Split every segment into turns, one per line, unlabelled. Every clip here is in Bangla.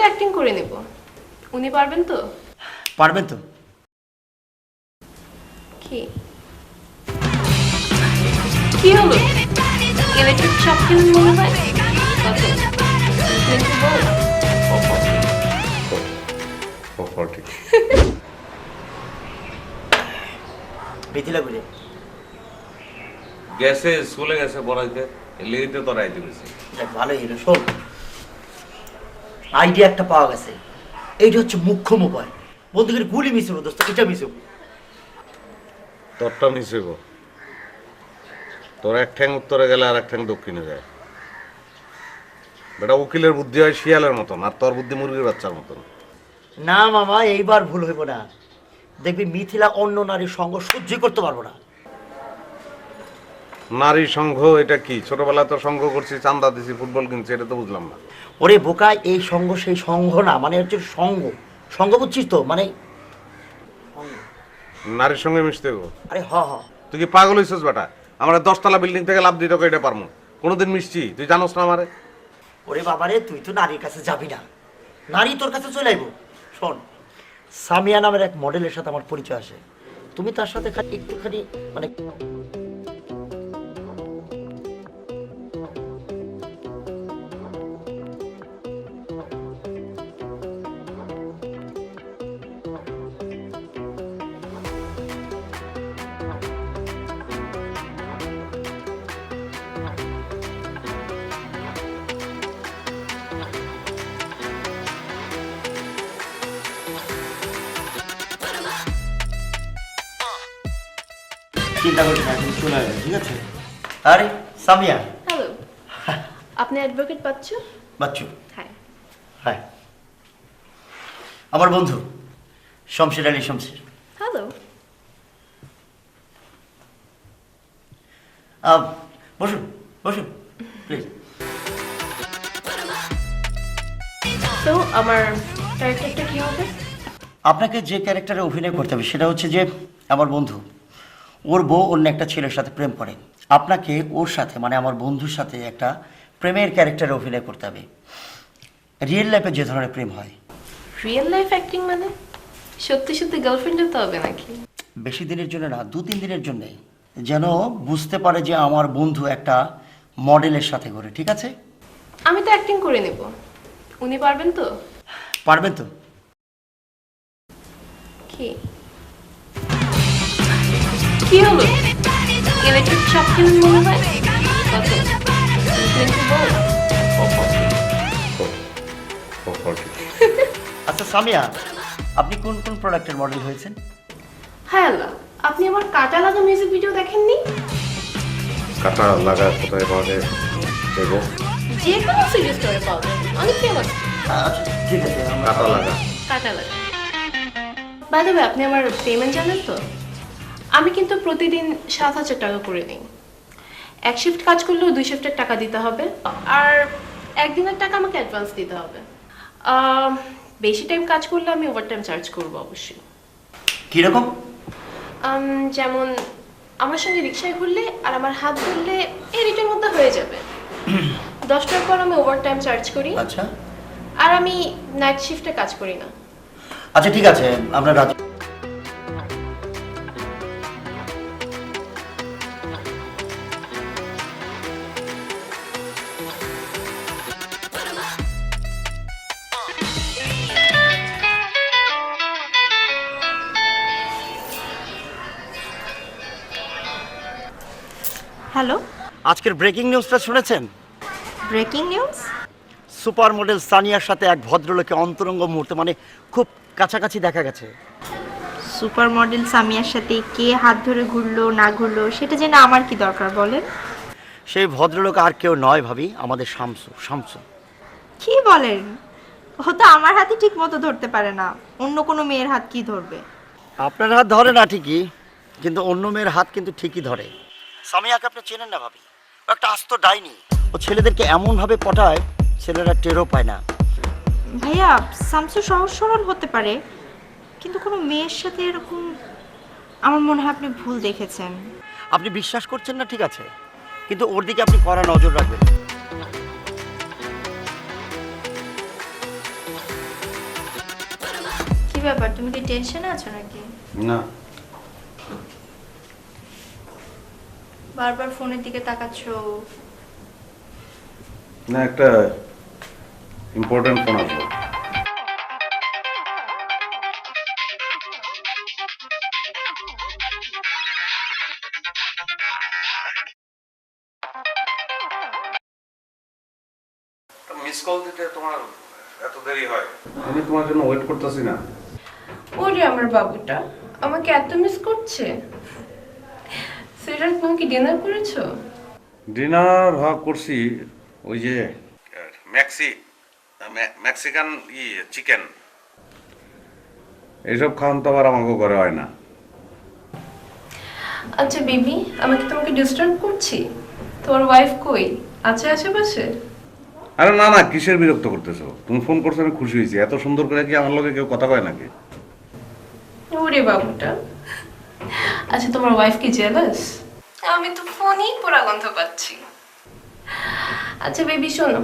তো অ্যাক্টিং করে নেব। উনি পারবেন তো?
পারবেন তো।
কি? কি হলো? ইলেকট্রিক শপ কিনে মনে হয়? কত? টোয়েন্টি বল
বলে
গেছে স্কুলে গেছে পড়াইতে। লেগেতে তো রাইতে গেছে।
ভালোই হলো শোন। আইডিয়া একটা পাওয়া গেছে। এইটা হচ্ছে মুখ্য উপায় বন্ধুকে গুলি মিশে দোস্ত এটা মিশে
তোরটা মিশে গো তোর এক ঠ্যাং উত্তরে গেলে আর এক ঠ্যাং দক্ষিণে যায়। বেটা উকিলের বুদ্ধি হয় শিয়ালের মতন আর তোর বুদ্ধি মুরগির বাচ্চার মতন।
না মামা এইবার ভুল হইব না। দেখবি মিথিলা অন্য নারীর সঙ্গ সহ্য করতে পারব না।
নারী সংঘ এটা কি? ছোটবেলায় তো সংঘ করছি চান্দা দিছি ফুটবল কিনছি এটা তো বুঝলাম না।
ওরে বোকা এই সঙ্গ সেই সঙ্গ না মানে হচ্ছে সঙ্গ সংঘ বুঝছিস তো মানে
নারীর সঙ্গে মিশতে গো।
আরে হ হ।
তুই কি পাগল হইছিস বেটা? আমরা দশতলা বিল্ডিং থেকে লাভ দিতে এটা পারমু? কোনোদিন মিশছি তুই জানোস না আমারে?
ওরে বাবারে তুই তো নারীর কাছে যাবি না। নারী তোর কাছে চলে আইব। শোন সামিয়া নামের এক মডেলের সাথে আমার পরিচয় আসে। তুমি তার সাথে খালি একটুখানি মানে চিন্তা করিস না তুমি চলে আসবে ঠিক আছে? আরে সামিয়া।
হ্যালো আপনি অ্যাডভোকেট
বাচ্চু
হ্যাঁ
হ্যাঁ আমার বন্ধু শমশের আলী শমশের।
হ্যালো
বসুন বসুন প্লিজ
তো আমার ক্যারেক্টারটা কি হবে?
আপনাকে যে ক্যারেক্টারে অভিনয় করতে হবে সেটা হচ্ছে যে আমার বন্ধু। ওর বউ অন্য একটা ছেলের সাথে প্রেম করে। আপনাকে ওর সাথে মানে আমার বন্ধুর সাথে একটা প্রেমের ক্যারেক্টারে অভিনয় করতে হবে। রিয়েল লাইফে যে ধরনের প্রেম হয়।
রিয়েল লাইফ অ্যাক্টিং মানে? সত্যি সত্যি গার্লফ্রেন্ড হতে হবে নাকি?
বেশি দিনের জন্য না দু তিন দিনের জন্যে। যেন বুঝতে পারে যে আমার বন্ধু একটা মডেলের সাথে ঘুরে ঠিক আছে?
আমি তো অ্যাক্টিং করে নেব। উনি পারবেন তো?
পারবেন তো?
কি? কি হলো? ইলেকট্রিক শপ কিনে মনে হয়? কত
ও
আচ্ছা সামিয়া আপনি কোন কোন প্রোডাক্টের মডেল হয়েছেন?
হ্যাঁ আল্লাহ আপনি আমার কাটা লাগা মিউজিক ভিডিও দেখেননি?
কাটা লাগা কোথায় পাওয়া যায়? দেবো
যে কোনো সিরিজ স্টোরে পাওয়া অনেক ফেমাস
আচ্ছা ঠিক আছে
কাটা লাগা।
কাটা লাগা। বাই দ্য আপনি আমার পেমেন্ট জানেন তো? আমি কিন্তু প্রতিদিন সাত হাজার টাকা করে নিই। এক শিফট কাজ করলেও দুই শিফটের টাকা দিতে হবে। আর একদিনের টাকা আমাকে অ্যাডভান্স দিতে হবে। বেশি টাইম কাজ করলে আমি ওভারটাইম চার্জ করব অবশ্যই।
কীরকম?
যেমন আমার সঙ্গে রিক্সায় ঘুরলে আর আমার হাত ধরলে এই রেটের মধ্যে হয়ে যাবে। দশটার পর আমি ওভারটাইম চার্জ করি।
আচ্ছা।
আর আমি নাইট শিফটে কাজ করি না।
আচ্ছা ঠিক আছে। আমরা রাজি
হ্যালো?
আজকের ব্রেকিং নিউজটা শুনেছেন?
ব্রেকিং নিউজ
সুপার মডেল সানিয়ার সাথে এক ভদ্রলোকে অন্তরঙ্গ মুহূর্তে মানে খুব কাছাকাছি দেখা গেছে।
সুপার মডেল সামিয়ার সাথে কে হাত ধরে ঘুরলো না ঘুরলো সেটা জেনে আমার কি দরকার বলেন?
সেই ভদ্রলোক আর কেউ নয় ভাবি আমাদের শামসু শামসু।
কি বলেন? ও তো আমার হাতে ঠিক মতো ধরতে পারে না। অন্য কোনো মেয়ের হাত কি ধরবে?
আপনার হাত ধরে না ঠিকই কিন্তু অন্য মেয়ের হাত কিন্তু ঠিকই ধরে। সামিয়াকে আপনি চেনেন না ভাবি। ও একটা আস্ত ডাইনি। ও ছেলেদেরকে এমনভাবে পটায় ছেলেরা টেরও পায় না।
ভাইয়া শামসু সহজ সরল হতে পারে কিন্তু কোনো মেয়ের সাথে এরকম আমার মনে হয় আপনি ভুল দেখেছেন।
আপনি বিশ্বাস করছেন না ঠিক আছে। কিন্তু ওর দিকে আপনি কড়া নজর রাখবেন।
কি ব্যাপার তুমি কি টেনশনে আছো নাকি?
না।
বারবার ফোনের দিকে তাকাচ্ছো?
না একটা ইম্পর্টেন্ট ফোন আসলো। মিস কল দিতে তোমার এত দেরি হয়? আমি তোমার জন্য ওয়েট করতেছি না।
ওরে আমার বাবুটা আমাকে এত মিস করছে? তুমি কি ডিনার করেছ?
ডিনার হওয়া করছি। ওই যে ম্যাক্সি মেক্সিকান ই চিকেন। এইসব খাওয়ান তো আবার আমাকে ঘরে হয় না।
আচ্ছা বেবি আমাকে তোমাকে ডিস্টার্ব করছি? তোমার ওয়াইফ কই? আছে আশেপাশে?
আরে না না কিসের বিরক্ত করতেছো? তুমি ফোন করছ আমি খুশি হয়েছি। এত সুন্দর করে কি আমার লগে কেউ কথা কয় নাকি?
ওরে বাবুটা। আচ্ছা তোমার ওয়াইফ কি জেলাস আমি তো ফোনই পোড়া গন্ধ পাচ্ছি। আচ্ছা বেবি শোনো।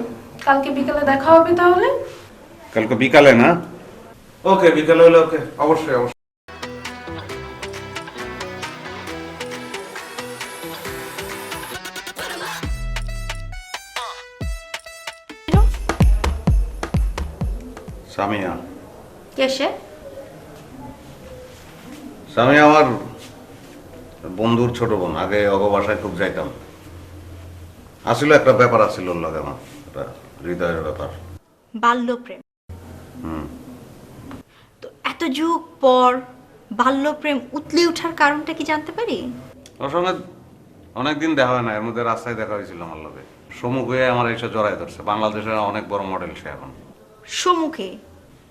কালকে বিকালে দেখা হবে তাহলে?
কালকে বিকালে না? ওকে বিকালে হলে ওকে। অবশ্যই অবশ্যই। সামিয়া।
কে সে?
স্বামী আমার বন্ধুর ছোট বোন আগে অগ বাসায় খুব যাইতাম। আসলে একটা ব্যাপার ওর লগে আমার একটা হৃদয়ের ব্যাপার।
বাল্যপ্রেম।
হুম।
তো এত যুগ পর বাল্যপ্রেম উতলে ওঠার কারণটা কি জানতে পারি?
ওর সঙ্গে অনেকদিন দেখা হয় না এর মধ্যে রাস্তায় দেখা হয়েছিল আমার লগে। সমুখ হয়ে আমার এসে জড়াই ধরছে বাংলাদেশের অনেক বড় মডেল সে এখন।
সম্মুখে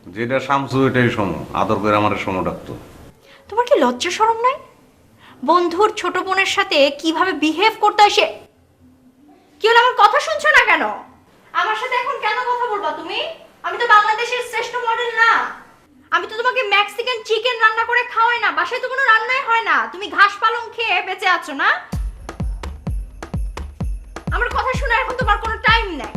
যেটা শামসু এটাই সমু আদর করে আমার সমু ডাকতো।
তোমার কি লজ্জা শরম নাই? বন্ধুর ছোট বোনের সাথে কীভাবে বিহেভ করতে হয় সে কি হলো, আমার কথা শুনছো না কেন? আমার সাথে এখন কেন কথা বলবা তুমি? আমি তো বাংলাদেশের শ্রেষ্ঠ মডেল না। আমি তো তোমাকে মেক্সিকান চিকেন রান্না করে খাওয়াই না, বাসায় তো কোনো রান্নাই হয় না। তুমি ঘাস পালং খেয়ে বেঁচে আছো না? আমার কথা শোনার এখন তোমার কোনো টাইম নাই।